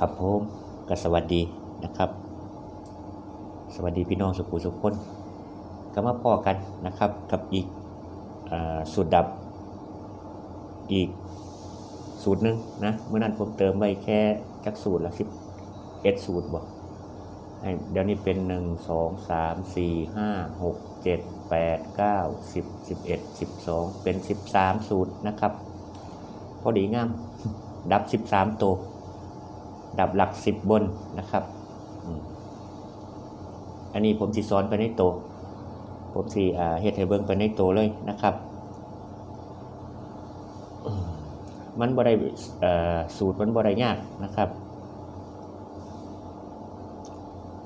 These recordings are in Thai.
ครับผมก็สวัสดีนะครับ สวัสดีพี่น้องสุขุสุขคนก็มาพอกันนะครับกับอีกอสูตรดับอีกสูตรหนึ่งนะเมื่อนั้นผมเติมไว้แค่จักสูตรละสิบเอ็ดสูตรบอกเดี๋ยวนี้เป็นหนึ่งสองสามสี่ห้าหกเจ็ดแปดเก้าสิบสิบเอ็ดสิบสองเป็นสิบสามสูตรนะครับ พอดีงาม ดับสิบสามตัว ดับหลักสิบบนนะครับ อันนี้ผมสิสอนไปในโตวผมสิอ่เฮ็ดให้เบิ่งไปในโตวเลยนะครับ มันบ่ได้สูตรมันบ่ได้ยากนะครับ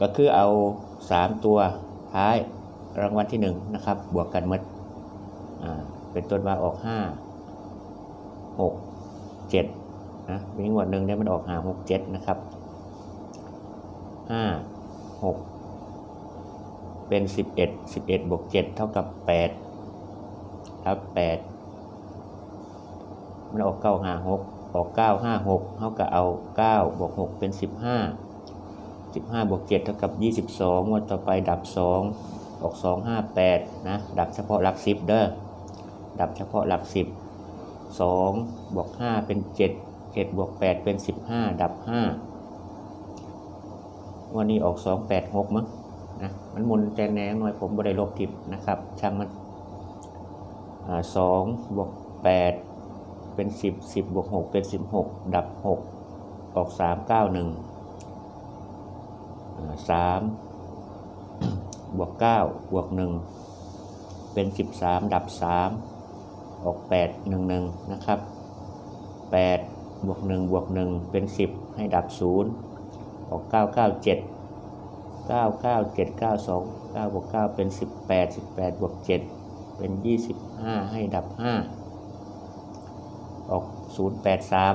ก็คือเอาสามตัวท้ายรางวัลที่หนึ่งนะครับ บวกกันมดอ่าเป็นต้นว่าออกห้าหกเจ็ด นะมีงวดหนึ่งเนี่ยมันออกหาหกเจ็ดนะครับห้าหกเป็นสิบเอ็ดสิบเอ็ดบวกเจ็ดเท่ากับแปดครับแปดมันออกเก้าห้าหกออกเก้าห้าหกเท่ากับเอาเก้าบวกหกเป็นสิบห้าสิบห้าบวกเจ็ดเท่ากับยี่สิบสองงวดต่อไปดับสองออกสองห้าแปดนะดับเฉพาะหลักสิบเด้อดับเฉพาะหลักสิบสองบวกห้าเป็นเจ็ด จ็ดบวกแปดเป็นสิบห้าดับห้าวันนี้ออกสองแปดหกมั้งนะมันมุนแต่แนงหน่อยผมบริลบทิปนะครับ ช่างมันสองบวกแปดเป็นสิบสิบบวกหกเป็นสิบหกดับหกออกสามเก้าหนึ่งสามบวกเก้าบวกหนึ่งเป็นสิบสามดับสามออกแปดหนึ่งหนึ่งนะครับแปด บวกหนึ่งบวกหนึ่งเป็นสิบให้ดับศูนย์ออกเก้าเก้าเจ็ดเก้าเก้าเจ็ดเก้าสองเก้าบวกเก้าเป็นสิบแปดสิบแปดบวกเจ็ดเป็นยี่สิบห้าให้ดับห้าออกศูนย์แปดสาม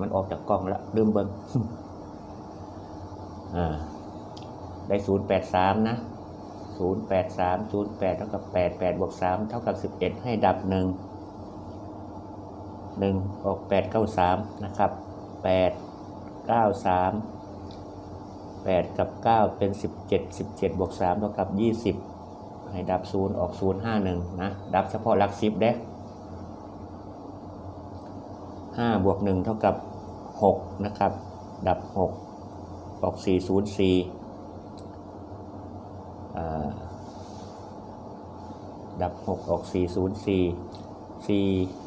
มันออกจากกล้องแล้วลืมเบิ้งอ่าได้ศูนย์แปดสามนะศูนย์แปดสามศูนย์แปดเท่ากับแปดแปดบวกสามเท่ากับสิบเอ็ดให้ดับหนึ่ง หนึ่งออกแปดเก้าสามนะครับแปดเก้าสามแปดกับเก้าเป็นสิบเจ็ดสิบเจ็ดบวกสามเท่ากับยี่สิบให้ดับศูนย์ออกศูนย์ห้าหนึ่งนะดับเฉพาะหลักสิบเด้ห้าบวกหนึ่งเท่ากับหกนะครับ ดับหกออกสี่ศูนย์สี่ดับ6ออก4 0 4 4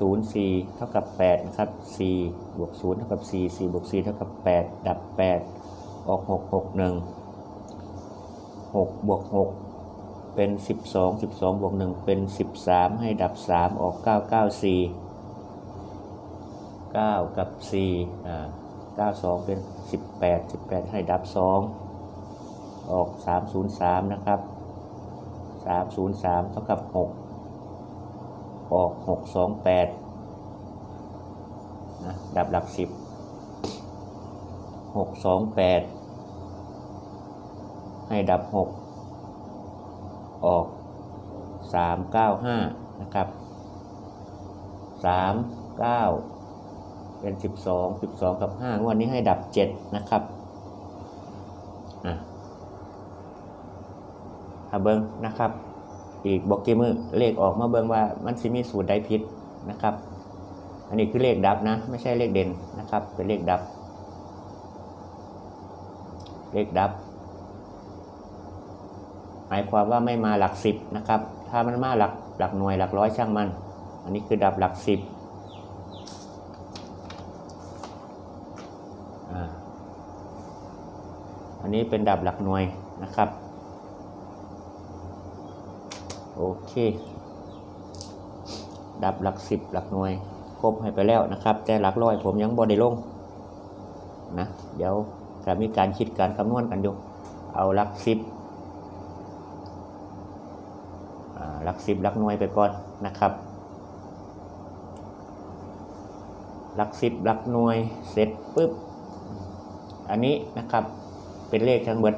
0 4 เท่ากับ 8 นะครับ 4 บวก 0 เท่ากับ 4 4 บวก 4 เท่ากับ 8 ดับ 8 ออก 6 6 1 6 บวก 6 เป็น 12 12 บวก 1 เป็น 13 ให้ดับ 3 ออก 9 9 4 9 กับ 4 อ่า 92 เป็น 18 18 ให้ดับ 2 ออก 303 นะครับ 303 เท่ากับ 6 ออกหกสองแปดนะดับดับสิบหกสองแปดให้ดับหกออกสามเก้าห้านะครับสามเก้าเป็นสิบสองสิบสองกับห้างวดนี้ให้ดับเจ็ดนะครับอะเบิ้งนะครับ อีกบอกกี่มือเลขออกมาเบิ้งว่ามันสิมีสูตรใดผิดนะครับ อันนี้คือเลขดับนะ ไม่ใช่เลขเด่นนะครับ เป็นเลขดับ เลขดับ หมายความว่าไม่มาหลักสิบนะครับ ถ้ามันมาหลักหลักหน่วยหลักร้อยช่างมัน อันนี้คือดับหลักสิบอ่าอันนี้เป็นดับหลักหน่วยนะครับ โอเค ดับหลักสิบหลักหน่วย ครบให้ไปแล้วนะครับ แต่หลักร้อยผมยังบอได้ลงนะเดี๋ยวจะมีการคิดการคำนวณกันอยู่เอาหลักสิบหลักสิบหลักหน่วยไปก่อนนะครับหลักสิบหลักหน่วยเสร็จปุ๊บ อันนี้นะครับเป็นเลขทั้งหมด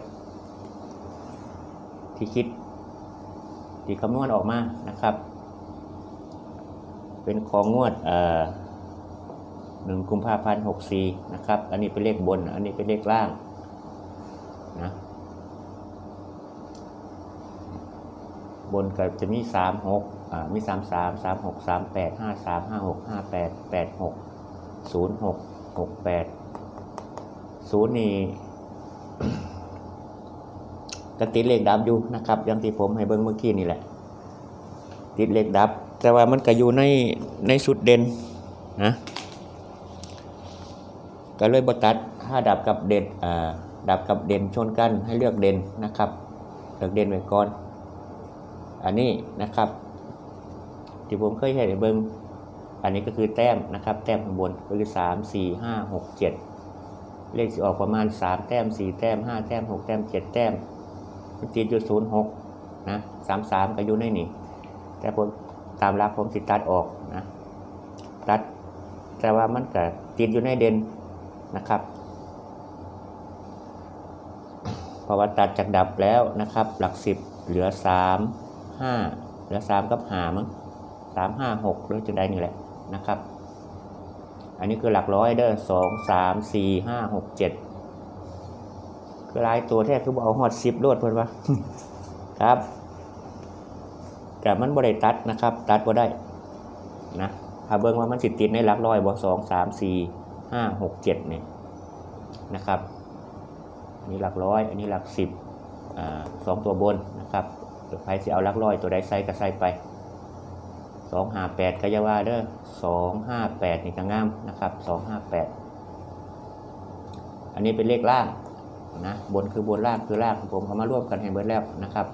ที่คิด ที่คำนวณออกมานะครับ เป็นของงวดหนึ่งกุมภาพันธ์หกสี่นะครับ อันนี้เป็นเลขบน อันนี้เป็นเลขล่างนะบนก็จะมีสามหกอ่ามีสามสามสามหกสามแปดห้าสามห้าหกห้าแปดแปดหกศูนย์หกหกแปดศูนย์นี่ ก็ติดเลขดับอยู่นะครับอย่างที่ผมให้เบิ้งเมื่อกี้นี่แหละ ติดเลขดับ แต่ว่ามันก็อยู่ในในสุดเด่นนะก็เลยบตัดถ้าดับกับเด่นอ่าดับกับเด่นชนกันให้เลือกเด่นนะครับ เลือกเด่นไว้ก่อน อันนี้นะครับ ที่ผมเคยเห็นเบิ้งอันนี้ก็คือแต้มนะครับ แต้มข้างบนก็คือสามสี่ห้าหกเจ็ดเลขสิออกประมาณสามแต้มสี่แต้มห้าแต้มหกแต้มเจ็ดแต้ม ติดอยู่ศูนย์หกนะสามสามก็อยู่ในนี่ แต่ผมตามรักผมสิตัดออกนะตัดแต่ว่ามันก็ติดอยู่ในเด่นนะครับเพราะว่าตัดจากดับแล้วนะครับ หลักสิบเหลือสามห้าเหลือสามกับหามั้งสามห้าหกหรือจังใดนี่แหละนะครับ อันนี้คือหลักร้อยเด้อสองสามสี่ห้าหกเจ็ด หลายตัวแท้คือบ่เอาหอดสิบรวดเพิ่นว่าครับแต่มันบ่ได้ตัดนะครับ ตัดบ่ได้นะถ้าเบิ่งว่ามันสิติดในหลักร้อยบ่สองสามสี่ห้าหกเจ็ดเนี่ยนะครับนนี้หลักร้อย อันนี้หลักสิบอ่าสองตัวบนนะครับเดี๋ยวใครสิเอาหลักร้อยตัวใดใส่ก็ใส่ไปสองห้าแปดก็จะว่าเด้อสองห้าแปดนี่ก็งามนะครับสองห้าแปดอันนี้เป็นเลขล่าง นะบนคือบนล่างคือล่างผมเอามารวมกันให้เบิดแล้วนะครับ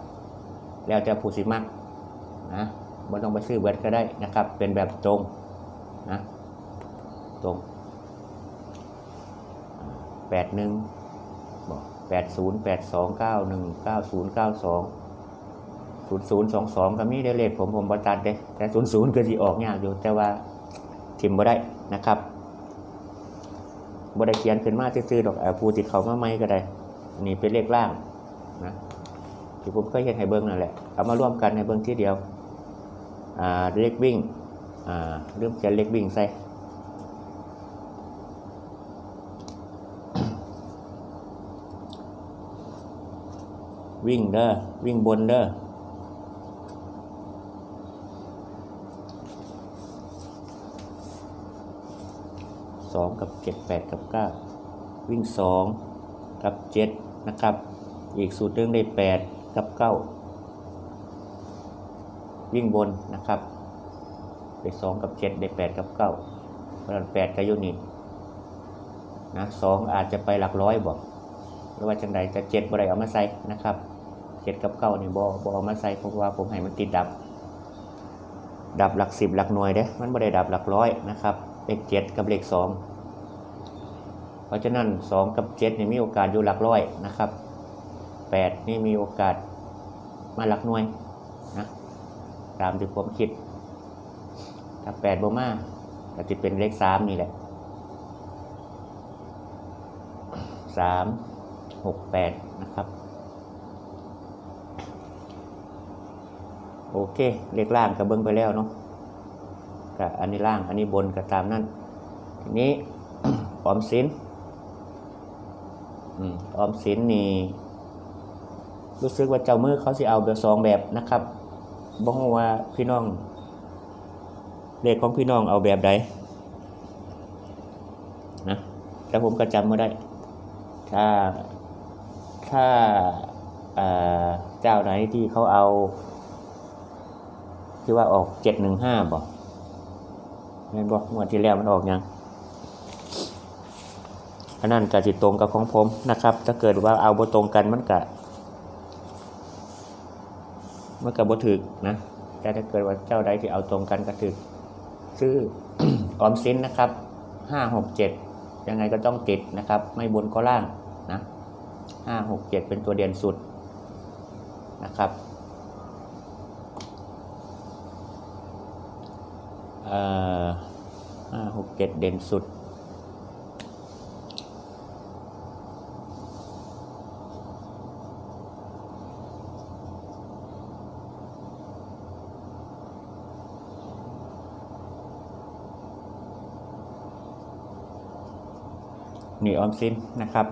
แล้วจะผู้สิมักนะบ่ต้องไปซื้อเบิดก็ได้นะครับ เป็นแบบตรงนะตรงแปดหนึ่งบอกแปดศูนย์แปดสองเก้าหนึ่งเก้าศูนย์เก้าสองศูนย์ศูนย์สองสองก็มีได้เลขผมผมประตัดเด้แต่ศูนย์ศูนย์ก็สิออกยากอยู่แต่ว่าทิมบ่ได้นะครับ บ่ได้เขียนขึ้นมาซื่อๆดอกอผู้ติดเขามาไม่ก็ได้ อันนี่เป็นเลขล่างนะที่ผมเคยเห็นให้เบิ้งนั่นแหละ เอามาร่วมกันในเบิ้งที่เดียวเล็กวิ่งอ่าเริ่มจะเล็กวิ่งใส่วิ่งเด้อวิ่งบนเด้อ สองกับเจ็ดแปดกับเก้าวิ่งสองกับเจ็ดนะครับ อีกสูตรหนึ่องได้แปดกับเก้าวิ่งบนนะครับ ได้สองกับเจ็ดได้แปดกับเก้าเพราะนั้นแปดก็อยู่นี่นะสองอาจจะไปหลักร้อยบอกหรือว่าจังใดจะเจ็ดบ่ได้เอามาใส่นะครับเจ็ดกับเก้านี่บ่บ่เอามาใส่เพราะว่าผมให้มันติดดับ ดับหลักสิบหลักหน่วยเด้ มันบ่ได้ดับหลักร้อยนะครับเลขเจ็ดกับเลขสอง ราะฉะนั้นสองกับเจ็ดนี่มีโอกาสอยู่หลักร้อยนะครับแปดนี่มีโอกาสมาหลักหน่วยนะตามที่ผมคิด ถ้าแปดบ่มาก็จะเป็นเลขสามนี่แหละสามหกแปดนะครับ โอเค เลขล่างกับเบิ้งไปแล้วเนาะกับอันนี้ล่างอันนี้บนกับตามนั่นทีนี้ออมสิน ออมสินนี่รู้สึกว่าเจ้ามือเขาสิเอาแบบสองแบบนะครับบ่ฮู้ว่าพี่น้องเลขของพี่น้องเอาแบบใดนะแต่ผมก็จำไม่ได้ ถ้าถ้าเอ่อเจ้าไหนที่เขาเอาที่ว่าออกเจ็ดหนึ่งห้าบอกเห็นบอกงวดที่แล้วมันออกยัง อันนั้นก็จิตตรงกับของผมนะครับ ถ้าเกิดว่าเอาบ่ตรงกันมันก็มันก็บ่ถึกนะแต่ถ้าเกิดว่าเจ้าใดที่เอาตรงกันก็ถึกซื้อออมสินนะครับห้าหกเจ็ดยังไงก็ต้องติดนะครับ ไม่บนก็ล่างนะห้าหกเจ็ดเป็นตัวเด่นสุดนะครับห้าหกเจ็ดเด่นสุด หนีออมสินนะครับ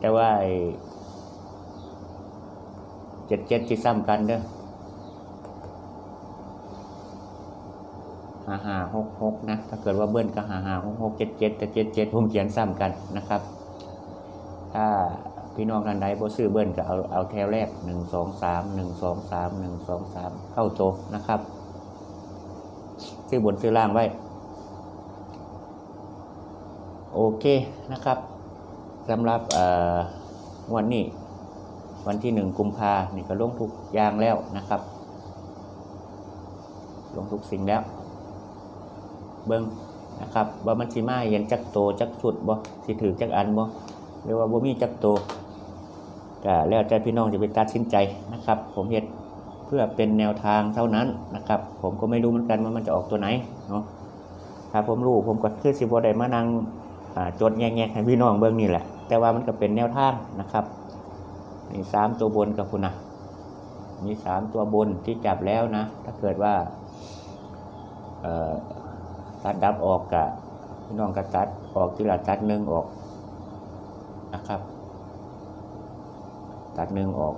แต่ว่าเจ็ดเจ็ดที่ซ้ำกันเด้อหาหาหกหกนะ ถ้าเกิดว่าเบิ้ลก็หาหาหกหกเจ็ดเจ็ดแต่เจ็ดเจ็ดผมเขียนซ้ำกันนะครับ ถ้าพี่น้องท่านใดบ่ซื้อเบิ้ลก็เอาเอาแถวแรกหนึ่งสองสามหนึ่งสองสามหนึ่งสองสามเข้าโตนะครับ ซื้อบนซื้อล่างไว้ โอเคนะครับสำหรับวันนี้ วันที่หนึ่งกุมภาเนี่ก็ลงทุกอย่างแล้วนะครับ ลงทุกสิ่งแล้ว เบิ้งนะครับว่ามันสิมาเห็นจักโตจักสุดบ่สิถือจักอันบ่หรือว่าบ่มีจักโตก็แล้วแต่พี่น้องจะไปตัดสินใจนะครับ ผมเฮ็ด เพื่อเป็นแนวทางเท่านั้นนะครับ ผมก็ไม่รู้เหมือนกันว่ามันจะออกตัวไหนเนาะถ้าผมรู้ผมก็คือสิบ่ได้มานั่งจดแยกๆให้พี่น้องเบิ่งนี่แหละ แต่ว่ามันก็เป็นแนวทางนะครับนี่สามตัวบนกับคุณนะมีสามตัวบนที่จับแล้วนะ ถ้าเกิดว่าตัดดับออกกะพี่น้องก็ตัดออกทีละตัดหนึ่งออกนะครับ ตัดหนึ่งออก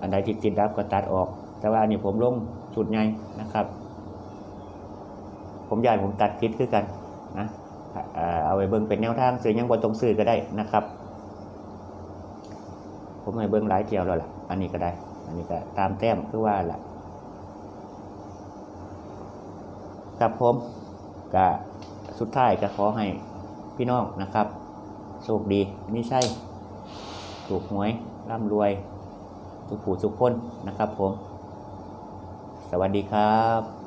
อันใดที่ติดดับก็ตัดออก แต่ว่าอันนี้ผมลงชุดใหญ่นะครับ ผมยายผมตัดคิดคือกันนะเอาไว้เบิ่งเป็นแนวทางซื้อยังบ่ตรงซื้อก็ได้นะครับ ผมให้เบิ้งหลายเที่ยวแล้วล่ะ อันนี้ก็ได้ อันนี้ก็ตามแต้มคือว่าล่ะครับผมก็สุดท้ายก็ขอให้พี่น้องนะครับโชคดีไม่ใช่ถูกหวยร่ำรวย ทุกผู้ทุกคนนะครับผม สวัสดีครับ